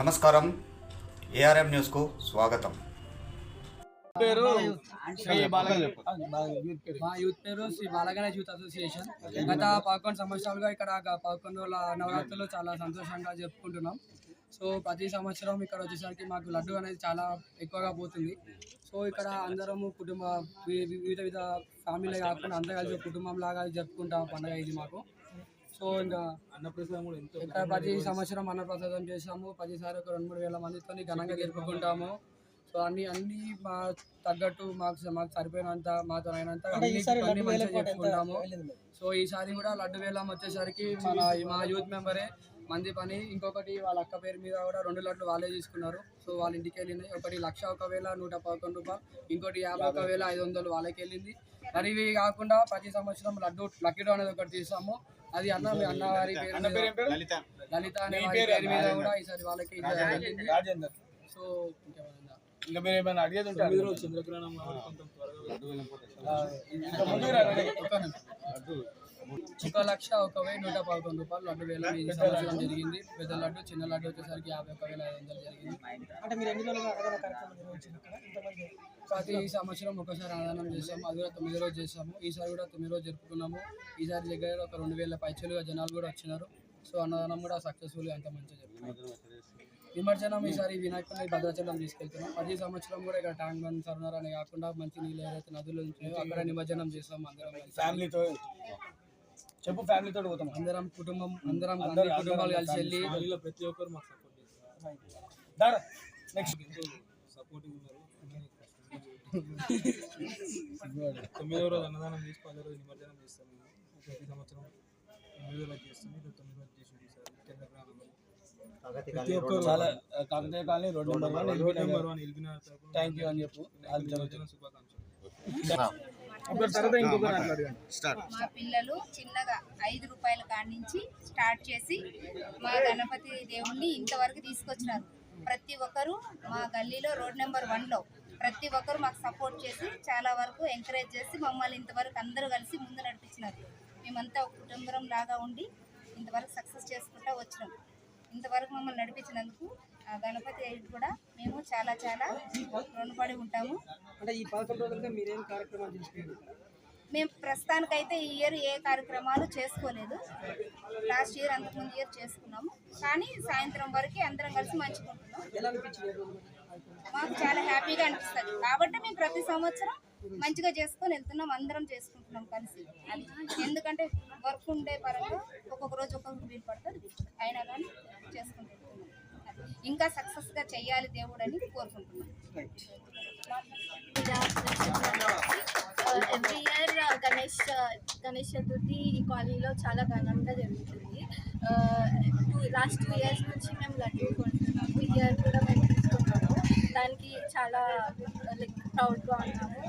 నమస్కారం. ఏఆర్ఎం న్యూస్కు స్వాగతం. పేరు? శ్రీ మా యూత్ పేరు. Shri Balaganesh youth association. గత పదకొండు సంవత్సరాలుగా ఇక్కడ పదకొండు నవరాత్రులు చాలా సంతోషంగా జరుపుకుంటున్నాం. సో ప్రతి సంవత్సరం ఇక్కడ వచ్చేసరికి మాకు లడ్డు అనేది చాలా ఎక్కువగా పోతుంది. సో ఇక్కడ అందరము కుటుంబ వివిధ విధ ఫ్యామిలీ కాకుండా అందరూ కలిసి కుటుంబం లాగా జరుపుకుంటాం పండుగ ఇది మాకు. సో ఇంకా ఇక్కడ ప్రతి సంవత్సరం అన్నప్రసాదం చేసాము ప్రతిసారి ఒక రెండు మూడు వేల మందితో ఘనంగా జరుపుకుంటాము. సో అన్ని అన్ని మా తగ్గట్టు మాకు మాకు సరిపోయినంత మాతో అయినంత అన్ని మంచిగా జరుపుకుంటాము. సో ఈసారి కూడా లడ్డు వేలం వచ్చేసరికి మన మా యూత్ మెంబరే మంది పని. ఇంకొకటి వాళ్ళ అక్క పేరు మీద కూడా రెండు లడ్లు వాళ్ళే తీసుకున్నారు. సో వాళ్ళ ఇంటికి వెళ్ళినాయి ఒకటి లక్ష ఒక వేల నూట పదకొండు రూపాయలు. ఇంకోటి యాభై ఒక వేల ఐదు వందలు వాళ్ళకి వెళ్ళింది. మరి ఇవి కాకుండా ప్రతి సంవత్సరం లడ్డు లక్కీ అనేది ఒకటి తీసాము అది అన్న మీ అన్న వారి పేరు మీద లలిత. అనే వారి పేరు మీద కూడా ఈసారి వాళ్ళకి రాజేందర్. సో ఇంకా మీరు ఏమైనా అడిగేది ఉంటే మీరు చంద్రగ్రహణం. ఒక లక్ష ఒక వెయ్యి నూట పదకొండు రూపాయలు లడ్డు వేల ఈ సంవత్సరం జరిగింది. పెద్ద లడ్డు చిన్న లడ్డు వచ్చేసరికి యాభై ఒక వేల ఐదు వందలు జరిగింది. అంటే మీరు ఎన్ని అన్నదాన కార్యక్రమం నిర్వహించారు ఇంతమంది. ప్రతి సంవత్సరం ఒకసారి అన్నదానం చేస్తాము అది కూడా తొమ్మిది రోజు చేస్తాము ఈసారి కూడా తొమ్మిది రోజు జరుపుకున్నాము. ఈసారి దగ్గర ఒక రెండు వేల పైచలుగా జనాలు కూడా వచ్చినారు. సో అన్నదానం కూడా సక్సెస్ఫుల్గా అంత మంచిగా జరుగుతుంది నిమజ్జనం ఈసారి వినాయకుడిని భద్రాచలం తీసుకెళ్తున్నాం. ప్రతి సంవత్సరం కూడా ఇక్కడ ట్యాంక్ బండ్ సర్వర్ అని కాకుండా మంచి నీళ్ళు ఏదైతే నదులు ఉంటాయో అక్కడ నిమజ్జనం చేస్తాం అందరం. ఫ్యామిలీతో చెప్పు ఫ్యామిలీతో పోతాం. అందరం కుటుంబం అందరం కుటుంబాలు కలిసి వెళ్ళి ప్రతి ఒక్కరు మాకు సపోర్ట్ చేస్తారు. తొమ్మిదో రోజు అన్నదానం చేసి పదో రోజు నిమజ్జనం చేస్తాం ప్రతి సంవత్సరం ఎనిమిదో రోజు చేస్తాం ఇది తొమ్మిదో రోజు ప్రతి ఒక్కరు చాలా Kakatiya colony number one thank you అని చెప్పు. శుభాకాంక్షలు. మా పిల్లలు చిన్నగా ఐదు రూపాయల కాడి నుంచి స్టార్ట్ చేసి మా గణపతి దేవుణ్ణి ఇంతవరకు తీసుకొచ్చినారు. ప్రతి ఒక్కరు మా గల్లీలో రోడ్ నెంబర్ వన్లో ప్రతి ఒక్కరు మాకు సపోర్ట్ చేసి చాలా వరకు ఎంకరేజ్ చేసి మమ్మల్ని ఇంతవరకు అందరూ కలిసి ముందు నడిపించినారు. మేమంతా ఒక కుటుంబం లాగా ఉండి ఇంతవరకు సక్సెస్ చేసుకుంటూ వచ్చినాం. ఇంతవరకు మమ్మల్ని నడిపించినందుకు ఆ గణపతి కూడా మేము చాలా చాలా రుణపడి ఉంటాము. అంటే ఈ పదకొండు రోజులుగా మీరేం కార్యక్రమాలు మేము ప్రస్తుతానికైతే ఈ ఇయర్ ఏ కార్యక్రమాలు చేసుకోలేదు. లాస్ట్ ఇయర్ అంతకుముందు ఇయర్ చేసుకున్నాము. కానీ సాయంత్రం వరకు అందరం కలిసి మంచుకుంటున్నాం మాకు చాలా హ్యాపీగా అనిపిస్తుంది. కాబట్టి మేము ప్రతి సంవత్సరం మంచిగా చేసుకొని వెళ్తున్నాం అందరం చేసుకుంటున్నాం కలిసి. అది ఎందుకంటే వర్క్ ఉండే పరంగా ఒక్కొక్క రోజు ఒక్కొక్క వీలు పడుతుంది. అయినా కానీ చేసుకుంటూ వెళ్తున్నాం. అది. ఇంకా సక్సెస్గా చెయ్యాలి దేవుడు అని కోరుకుంటున్నాం ఎవ్రీ ఇయర్ గణేష్ గణేష్ చతుర్థి ఈ కాలనీలో చాలా ఘనంగా జరుగుతుంది. టూ లాస్ట్ టూ ఇయర్స్ నుంచి మేము లడ్డూ కొంటున్నాము ఇయర్ కూడా మేము తీసుకుంటున్నాము దానికి చాలా లైక్ ప్రౌడ్గా ఉన్నాము.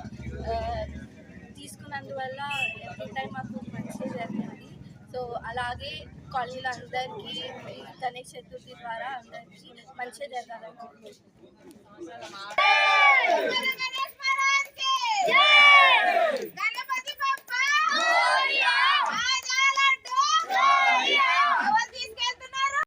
తీసుకున్నందువల్ల ఎవ్రీ టైం మాకు మంచి జరిగింది. సో అలాగే కాలనీలో అందరికీ గణేష్ చతుర్థి ద్వారా అందరికీ మంచి జరగాలని Yeah!